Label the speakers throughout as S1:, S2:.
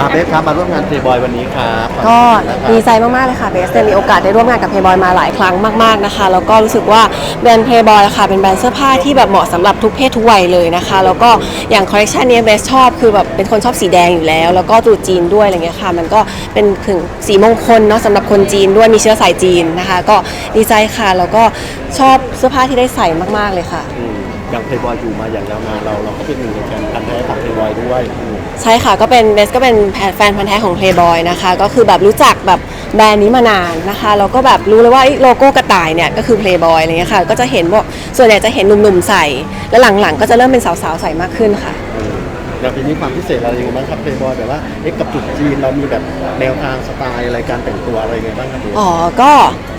S1: อาเบสครับมาร่วมงานเพย์บอยวันนี้ครับ
S2: ก็
S1: นะครับ
S2: ดีใจมาก ๆ เลยค่ะเบสได้มีโอกาสได้ร่วมงานกับเพย์บอยมาหลายครั้งมาก ๆ นะคะ แล้วก็รู้สึกว่าแบรนด์เพย์บอยค่ะ เป็นแบรนด์เสื้อผ้าที่แบบเหมาะสำหรับทุกเพศทุกวัยเลยนะคะ แล้วก็อย่างคอลเลคชันนี้เบสชอบคือแบบเป็นคนชอบสีแดงอยู่แล้ว แล้วก็ตรุษจีนด้วยอะไรเงี้ยค่ะ มันก็เป็นถึงสีมงคลเนาะสำหรับคนจีนด้วยมีเชื้อสายจีนนะคะ ก็ดีใจค่ะแล้วก็ชอบเสื้อผ้าที่ได้ใส่มาก ๆ เลยค่ะ
S1: อืมอย่างเพย์บอยอยู่มาอย่างยาวนานเราเราก็เป็นหนึ่งในแฟนพันธุ์แท้ของเพย์ บอยด้วยอืม
S2: ใช่ค่ะก็เป็นเบสก็เป็นแฟนพันธ์แท้ของ Playboy นะคะ ก็คือแบบรู้จักแบบแบรนด์นี้มานานนะคะแล้วก็แบบรู้เลยว่าเอ้ยโลโก้กระต่ายเนี่ยก็คือ Playboy อะไรเงี้ยค่ะ ก็จะเห็นว่าส่วนใหญ่จะเห็นหนุ่มๆใส่ แล้วหลังๆ ก็จะเริ่มเป็นสาวๆใส่มากขึ้นค่ะ
S1: อืม อย่างปีนี้ความพิเศษเรยังไงบ้างครับเพย์บอยแบบว่าเอ๊ะกับจุดจีนเรามีแบบแนวทางสไตล์อะไรการแต่งตัวอะไรยังไงบ้างครับ
S2: อ๋อ ก็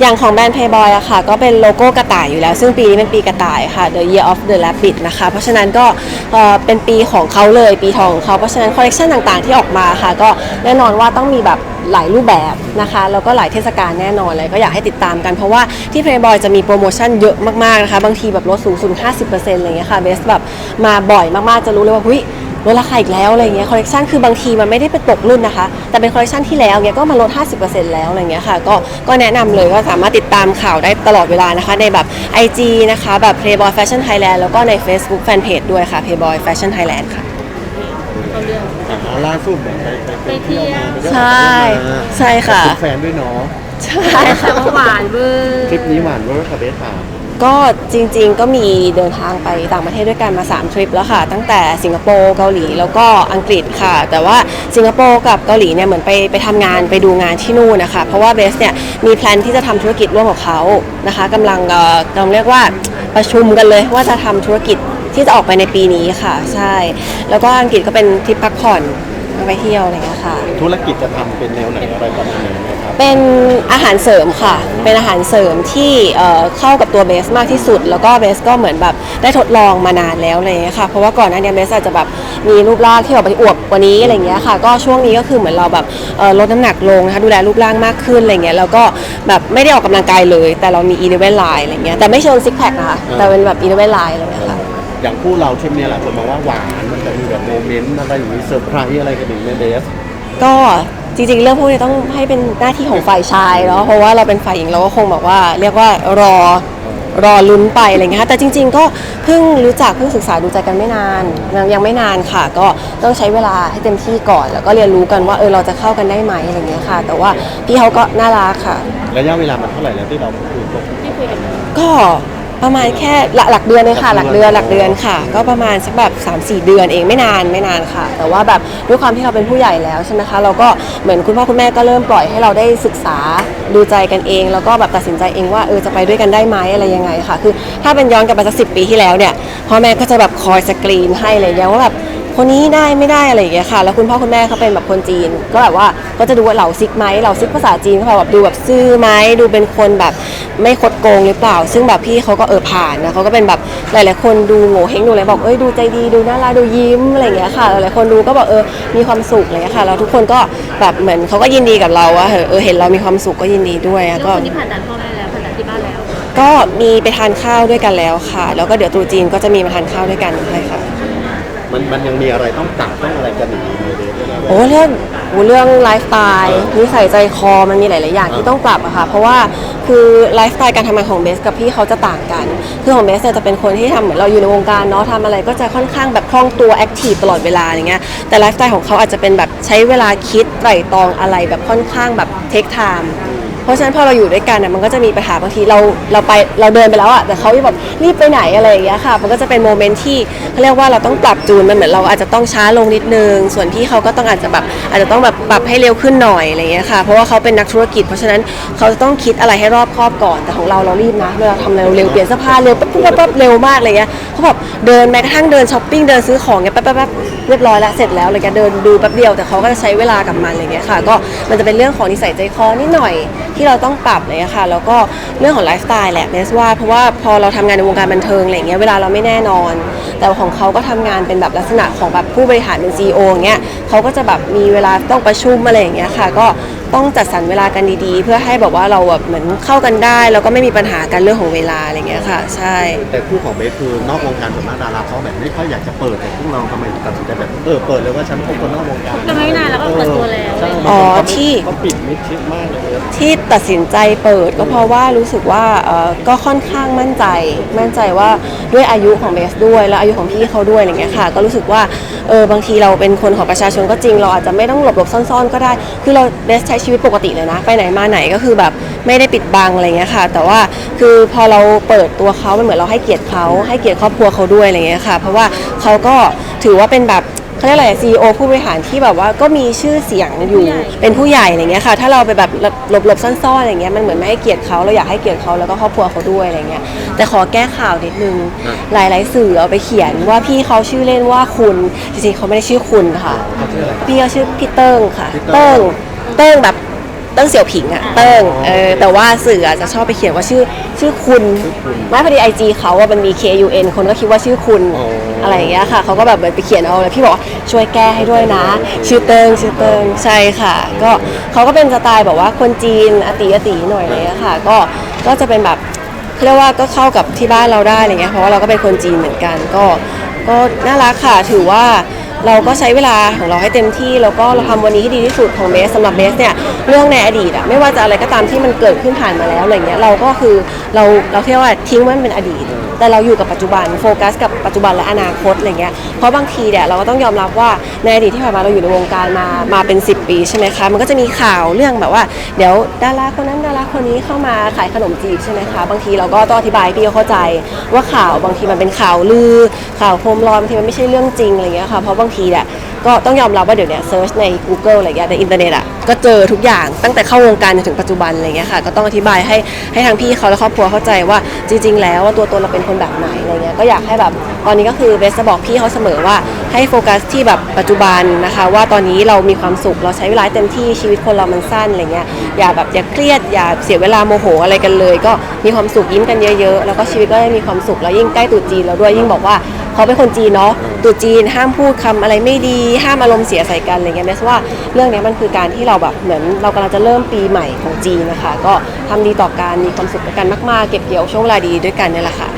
S2: อย่างของแบรนด์ Playboy อะค่ะ ก็เป็นโลโก้กระต่ายอยู่แล้ว ซึ่งปีนี้เป็นปีกระต่ายค่ะ The Year of the Rabbit นะคะ เพราะฉะนั้นก็เอ่อเป็นปีของเขาเลยปีทองของเขาเพราะฉะนั้นคอลเลคชันต่างๆที่ออกมาค่ะ ก็แน่นอนว่าต้องมีแบบหลายรูปแบบนะคะแล้วก็หลายเทศกาลแน่นอนเลยก็อยากให้ติดตามกันเพราะว่าที่ Playboy จะมีโปรโมชั่นเยอะมากๆนะคะบางทีแบบลดสูงสุด50%อะไรเงี้ยค่ะเบสแบบมาบ่อยมากๆจะรู้เลยว่าหุ้ย ลดราคาอีกแล้วอะไรเงี้ยคอลเลคชันคือบางทีมันไม่ได้เป็นตกรุ่นนะคะ แต่เป็นคอลเลคชันที่แล้วเงี้ยก็มาลด 50%แล้วอะไรเงี้ยค่ะก็ก็แนะนำเลยก็สามารถติดตามข่าวได้ตลอดเวลานะคะ ในแบบ IG นะคะแบบ Playboy Fashion Thailand แล้วก็ใน Facebook Fanpage ด้วยค่ะ Playboy Fashion Thailand ค่ะ
S1: อ่าล่าสุดเนี่ยไปไปไปเที่ยวมาไปเที่ยว
S2: ใช่
S1: มา
S2: ใช่ค่ะ
S1: กับณแฟนด้วยเนาะ
S2: ใช่ค่ะ
S3: แต่ว่าหวานเวอร์
S1: ทริปนี้หวานเวอร์ค่ะเบสค่ะ
S2: ก็จริงๆก็มีเดินทางไปต่างประเทศด้วยกันมา 3 ทริปแล้วค่ะ ตั้งแต่สิงคโปร์เกาหลีแล้วก็อังกฤษค่ะ แต่ว่าสิงคโปร์กับเกาหลีเนี่ยเหมือนไปไปทำงานไปดูงานที่นู่นนะคะ เพราะว่าเบสเนี่ยมีแพลนที่จะทำธุรกิจร่วมกับเขานะคะกำลังเอ่อกำลังเรียกว่าประชุมกันเลยว่าจะทำธุรกิจที่จะออกไปในปีนี้ค่ะ ใช่ แล้วก็อังกฤษก็เป็นทริปพักผ่อนไปเที่ยวอะไรอย่างเงี้ยค่ะ
S1: ธุรกิจจะทำเป็นแนวไหนอะไรประมาณไหน
S2: เป็นอาหารเสริมค่ะ เป็นอาหารเสริมที่เเข้ากับตัวเบสมากที่สุด แล้วก็เบสก็เหมือนแบบได้ทดลองมานานแล้วเลยค่ะ เพราะว่าก่อนหน้านี้เบสอาจจะแบบมีรูปร่างที่แบบอวบกว่านี้อะไรเงี้ยค่ะ ก็ช่วงนี้ก็คือเหมือนเราแบบลดน้ำหนักลงนะคะดูแลรูปร่างมากขึ้นอะไรเงี้ย แล้วก็แบบไม่ได้ออกกำลังกายเลย แต่เรามีอีเลเวนไลน์อะไรเงี้ย แต่ไม่เชิงซิกแพคนะคะ แต่เป็นแบบอีเลเวนไลน์อะไรเงี้ยค่ะ
S1: อย่างคู่เราทริปเนี้ยหลายคนมองว่าหวาน มันจะมีแบบโมเมนต์อะไรอย่างนี้เซอร์ไพรส์อะไรกันอย่างเงี้ยเบส
S2: ก็จริงๆ เรื่องพวกนี้ต้องให้เป็นหน้าที่ของฝ่ายชายเนาะเพราะว่าเราเป็นฝ่ายหญิงเราก็คงแบบว่า เรียกว่ารอรอลุ้นไปอะไรเงี้ยค่ะแต่จริง ๆ ก็เพิ่งรู้จักเพิ่งศึกษาดูใจกันไม่นานยังยังไม่นานค่ะ ก็ต้องใช้เวลาให้เต็มที่ก่อน แล้วก็เรียนรู้กันว่าเออเราจะเข้ากันได้ไหมอะไรเงี้ยค่ะ แต่ว่าพี่เขาก็น่ารักค่ะ
S1: ระยะเวลามันเท่าไหร่แล้วที่เราคุยกัน
S2: ก็ ประมาณแค่หลักหลักเดือนเลยค่ะ หลักเดือนหลักเดือนค่ะ ก็ประมาณสักแบบ3 4 เดือนเองไม่นานไม่นานค่ะ แต่ว่าแบบด้วยความที่เราเป็นผู้ใหญ่แล้วใช่ไหมคะเราก็เหมือนคุณพ่อคุณแม่ก็เริ่มปล่อยให้เราได้ศึกษาดูใจกันเอง แล้วก็แบบตัดสินใจเองว่าเออจะไปด้วยกันได้ไหมอะไรยังไงค่ะ คือถ้าเป็นย้อนกลับไปสักสิปีที่แล้วเนี่ยพ่อแม่ก็จะแบบคอยสกรีนให้อะไรอย่างเงี้ยว่าแบบ คนนี้ได้ไม่ได้อะไรอย่างเงี้ยค่ะ แล้วคุณพ่อคุณแม่เขาเป็นแบบคนจีน ก็แบบว่าก็จะดูว่าเหล่าซิกไหมเหล่าซิกภาษาจีนเขาแบบดูแบบซื่อไหมดูเป็นคนแบบไม่คดโกงหรือเปล่า ซึ่งแบบพี่เขาก็เออผ่านนะเขาก็เป็นแบบหลาย ๆ คนดูโง่เฮงดูอะไรบอกเอ้ยดูใจดีดูน่ารักดูยิ้มอะไรอย่างเงี้ยค่ะหลายๆคนดูก็บอกเออมีความสุขอะไรอย่างเงี้ยค่ะแล้วทุกคนก็แบบเหมือนเขาก็ยินดีกับเราว่าเออเออเห็นเรามีความสุขก็ยินดีด้วยอะ
S3: แล้ว
S2: ก็
S3: คนที่ผ่านด่านพ่อแม่แล้วผ่านด่านที่บ้านแล้ว
S2: ก็มีไปทานข้าวด้วยกันแล้วค่ะ แล้วก็เดี๋ยวตรุษจีนก็จะมีมาทานข้าวด้วยกันด้วยค่ะ
S1: มันมันยังมีอะไรต้องปรับต้องอะไรกันอีกไหมเบสเวลาแบบ
S2: โอ้เรื่องโอ้เรื่องไลฟ์สไตล์นิสัยใจคอมันมีหลาย ๆ อย่างที่ต้องปรับอะค่ะ เพราะว่าคือไลฟ์สไตล์การทำงานของเบสกับพี่เขาจะต่างกัน คือของเบสเนี่ยจะเป็นคนที่ทำเหมือนเราอยู่ในวงการเนาะทำอะไรก็จะค่อนข้างแบบคล่องตัวแอคทีฟตลอดเวลาอย่างเงี้ย แต่ไลฟ์สไตล์ของเขาอาจจะเป็นแบบใช้เวลาคิดไตร่ตรองอะไรแบบค่อนข้างแบบเทคไทม์ เพราะฉะนั้นพอเราอยู่ด้วยกันน่ะมันก็จะมีปัญหาบางทีเราเราไปเราเดินไปแล้วอะแต่เขาแบบรีบไปไหนอะไรอย่างเงี้ยค่ะ มันก็จะเป็นโมเมนต์ที่เขาเรียกว่าเราต้องปรับจูนมันเหมือนเราอาจจะต้องช้าลงนิดนึง ส่วนพี่เขาก็ต้องอาจจะแบบอาจจะต้องแบบปรับให้เร็วขึ้นหน่อยอะไรอย่างเงี้ยค่ะ เพราะว่าเขาเป็นนักธุรกิจ เพราะฉะนั้นเขาจะต้องคิดอะไรให้รอบคอบก่อนแต่ของเราเรารีบนะเวลาทำอะไรเร็วเปลี่ยนเสื้อผ้าเร็วปั๊บปั๊บปั๊บเร็วมากอะไรเงี้ยเขาแบบเดินแม้กระทั่งเดินช้อปปิ้งเดินซื้อของเงี้ยปั๊บปั๊บปั๊บเรียบร้อยแล้วเสร็จแล้วอะไรเงี้ยเดินดูแป๊บเดียวแต่เขาก็จะใช้เวลากับมันอะไรเงี้ยค่ะ ก็มันจะเป็นเรื่องของนิสัยใจคอนิดหน่อยที่เราต้องปรับเลยอะค่ะ แล้วก็เรื่องของไลฟ์สไตล์แหละเนสว่าเพราะว่าพอเราทำงานในวงการบันเทิงอะไรเงี้ยเวลาเราไม่แน่นอน แต่ของเขาก็ทำงานเป็นแบบลักษณะของแบบผู้บริหารเป็นซีออย่างเงี้ยเขาก็จะแบบมีเวลาต้องประชุมอะไรอย่างเงี้ยค่ะ ก็ต้องจัดสรรเวลากันดีๆ เพื่อให้แบบว่าเราแบบเหมือนเข้ากันได้ แล้วก็ไม่มีปัญหากันเรื่องของเวลาอะไรเงี้ยค่ะ ใช่
S1: แต่คู่ของเบสคือนอกวงการส่วนมากดาราเขาแบบไม่ค่อยอยากจะเปิดแต่พวกเราทำไมถึงตัดสินใจแบบเออเปิดเลยว่าฉันคบคนนอกวงการ
S3: กันไม่นานแล้วก็เปิดตัวแล้ว
S1: ใช่
S2: อ๋อ
S1: เขาไม่
S2: ที่
S1: เขาปิดมิดชิดมากเลยเบส
S2: ที่ตัดสินใจเปิดก็เพราะว่ารู้สึกว่าเอ่อก็ค่อนข้างมั่นใจ มั่นใจว่าด้วยอายุของเบสด้วย แล้วอายุของพี่เขาด้วยอะไรเงี้ยค่ะ ก็รู้สึกว่าเออบางทีเราเป็นคนของประชาชนก็จริง เราอาจจะไม่ต้องหลบหลบซ่อนๆ ก็ได้ คือเราเบสใช้ชีวิตปกติเลยนะ ไปไหนมาไหนก็คือแบบไม่ได้ปิดบังอะไรเงี้ยค่ะ แต่ว่าคือพอเราเปิดตัวเขามันเหมือนเราให้เกียรติเขาให้เกียรติครอบครัวเขาด้วยอะไรเงี้ยค่ะ เพราะว่าเขาก็ถือว่าเป็นแบบเขาเรียกอะไรซีอผู้บริหารที่แบบว่าก็มีชื่อเสียงอยู่เป็นผู้ใหญ่อะไรเงี้ยค่ะ ถ้าเราไปแบบหลบหลบๆซ่อนๆอะไรเงี้ยมันเหมือนไม่ให้เกียรติเขาเราอยากให้เกียรติเขาแล้วก็ครอบครัวเขาด้วยอะไรเงี้ยแต่ขอแก้ข่าวนิดนึงหลายๆสื่อเอาไปเขียนว่าพี่เขาชื่อเล่นว่าคุณจริงๆเขาไม่ได้ชื่อคุณค่ะ
S1: เขาชื่ออะไร
S2: พี่เขาชื่อพี่เติ้งค่ะ
S1: พี่เติ้
S2: เติ้
S1: ง
S2: ง เติ้งแบบเติ้งเสี่ยวผิงอะเติ้งเออแต่ว่าสื่ออะจะชอบไปเขียนว่าชื่อชื่อคุณไม่พอดีไอจีเขาอะมันมี K U N คนก็คิดว่าชื่อคุณ
S1: อ๋ออ
S2: อะไรอย่างเงี้ยค่ะเขาก็แบบเหมือนไปเขียนเอาแล้วพี่บอกว่าช่วยแก้ให้ด้วยนะ ชื่อเติ้งชื่อเติ้งใช่ค่ะ ก็เขาก็เป็นสไตล์แบบว่าคนจีนอติอติหน่อยอะไรเลยค่ะ ก็ก็จะเป็นแบบเขาเรียกว่าก็เข้ากับที่บ้านเราได้อะไรเงี้ยเพราะว่าเราก็เป็นคนจีนเหมือนกันก็ ก็น่ารักค่ะถือว่า เราก็ใช้เวลาของเราให้เต็มที่แล้วก็เราทำวันนี้ให้ดีที่สุดของเบสสำหรับเบสเนี่ยเรื่องในอดีตอะไม่ว่าจะอะไรก็ตามที่มันเกิดขึ้นผ่านมาแล้วอะไรเงี้ยเราก็คือเราเราเรียกว่าทิ้งมันเป็นอดีต แต่เราอยู่กับปัจจุบันโฟกัสกับปัจจุบันและอนาคตอะไรเงี้ยเพราะบางทีเนี่ยเราก็ต้องยอมรับว่าในอดีตที่ผ่านมาเราอยู่ในวงการมามาเป็น 10 ปีใช่ไหมคะมันก็จะมีข่าวเรื่องแบบว่า เดี๋ยวดาราคนนั้นดาราคนนี้เข้ามาขายขนมจีบใช่ไหมคะบางทีเราก็ต้องอธิบายพี่เขาเข้าใจ ว่าข่าวบางทีมันเป็นข่าวลือข่าวโคมลอยบางทีมันไม่ใช่เรื่องจริงอะไรเงี้ยค่ะเพราะบางทีเนี่ย ก็ต้องยอมรับว่าเดี๋ยวนี้เซิร์ชใน Google อะไรเงี้ยในอินเทอร์เน็ตอะก็เจอทุกอย่างตั้งแต่เข้าวงการจนถึงปัจจุบันอะไรเงี้ยค่ะก็ต้องอธิบายให้ให้ทางพี่เขาและครอบครัวเข้าใจว่าจริง ๆ แล้วว่าตัวตนเราเป็นคนแบบไหนอะไรเงี้ยก็อยากให้แบบตอนนี้ก็คือเบสจะบอกพี่เขาเสมอว่าให้โฟกัสที่แบบปัจจุบันนะคะ ว่าตอนนี้เรามีความสุขเราใช้เวลาเต็มที่ชีวิตคนเรามันสั้นอะไรเงี้ยอย่าแบบอย่าเครียดอย่าเสียเวลาโมโหอะไรกันเลย ก็มีความสุขยิ้มกันเยอะ ๆ แล้วก็ชีวิตก็ได้มีความสุขแล้วยิ่งใกล้ตรุษจีนแล้วด้วยยิ่งบอกว่า เขาเป็นคนจีนเนาะตรุษจีนห้ามพูดคำอะไรไม่ดีห้ามอารมณ์เสียใส่กันอะไรเงี้ยเบสว่าเรื่องเนี้ยมันคือการที่เราแบบเหมือนเรากำลังจะเริ่มปีใหม่ของจีนนะคะ ก็ทำดีต่อกันมีความสุขด้วยกันมากๆ เก็บเกี่ยวช่วงเวลาดีๆด้วยกันเนี่ยแหละค่ะ